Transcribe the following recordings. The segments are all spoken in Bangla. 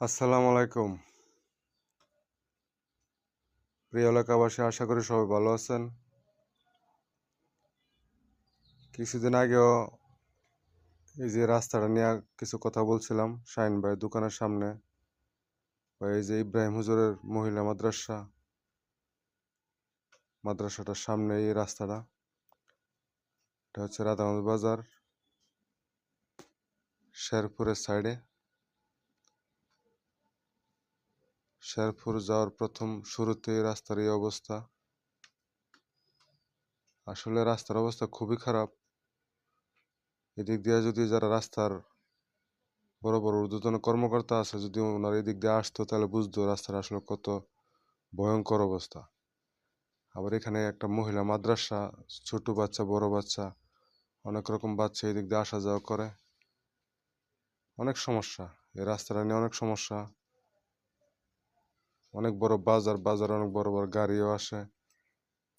আসসালামু আলাইকুম। প্রিয় এলাকাবাসী, আশা করি সবাই ভালো আছেন। কিছুদিন আগেও এই যে রাস্তাটা নিয়ে কিছু কথা বলছিলাম শাইন ভাই দোকানের সামনে, বা এই যে ইব্রাহিম হুজুরের মহিলা মাদ্রাসা, মাদ্রাসাটার সামনে এই রাস্তাটা। এটা হচ্ছে রাধাগঞ্জ বাজার, শেরপুরের সাইডে শেরপুর যাওয়ার প্রথম শুরুতে রাস্তার এই অবস্থা। আসলে রাস্তার অবস্থা খুবই খারাপ। এদিক দিয়ে যদি যারা রাস্তার বড় বড় ঊর্ধ্বতন কর্মকর্তা আছে, যদি ওনারা এদিক দিয়ে আসতো, তাহলে বুঝতো রাস্তার আসলে কত ভয়ঙ্কর অবস্থা। আবার এখানে একটা মহিলা মাদ্রাসা, ছোট বাচ্চা, বড় বাচ্চা, অনেক রকম বাচ্চা এদিক দিয়ে আসা যাওয়া করে। অনেক সমস্যা। এই রাস্তাটা নিয়ে অনেক সমস্যা। অনেক বড় বাজার, বাজারে অনেক বড় বড় গাড়িও আসে।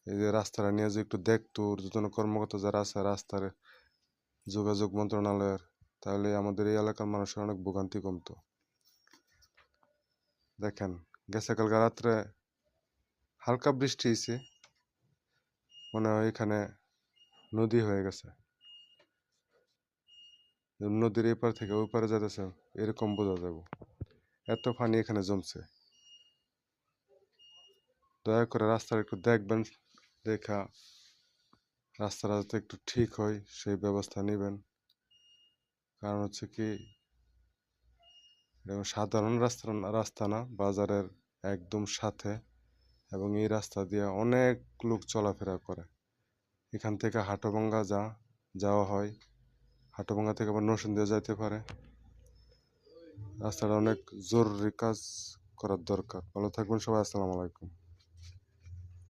এই যে রাস্তাটা নিয়ে যে একটু দেখতো ঊর্ধ্বতন কর্মকর্তা যারা আছে রাস্তার যোগাযোগ মন্ত্রণালয়ের, তাহলে আমাদের এই এলাকার মানুষের অনেক ভোগান্তি কমতো। দেখেন, গেছে কালকে রাত্রে হালকা বৃষ্টি হয়েছে মনে হয় এখানে নদী হয়ে গেছে। নদীর এপার থেকে ওই পারে যেতেছে এরকম বোঝা যাব। এত পানি এখানে জমছে। দয়া করে রাস্তার একটু দেখবেন, দেখা রাস্তাটা যাতে একটু ঠিক হয়, সেই ব্যবস্থা নেবেন। কারণ হচ্ছে কি সাধারণ রাস্তা রাস্তা না, বাজারের একদম সাথে এবং এই রাস্তা দিয়ে অনেক লোক চলাফেরা করে। এখান থেকে হাটভাঙ্গা যা, যাওয়া হয় হাটভাঙ্গা থেকে আবার নরসিং দিয়ে যাইতে পারে। রাস্তাটা অনেক জরুরি কাজ করার দরকার। ভালো থাকবেন সবাই, আসসালামু আলাইকুম।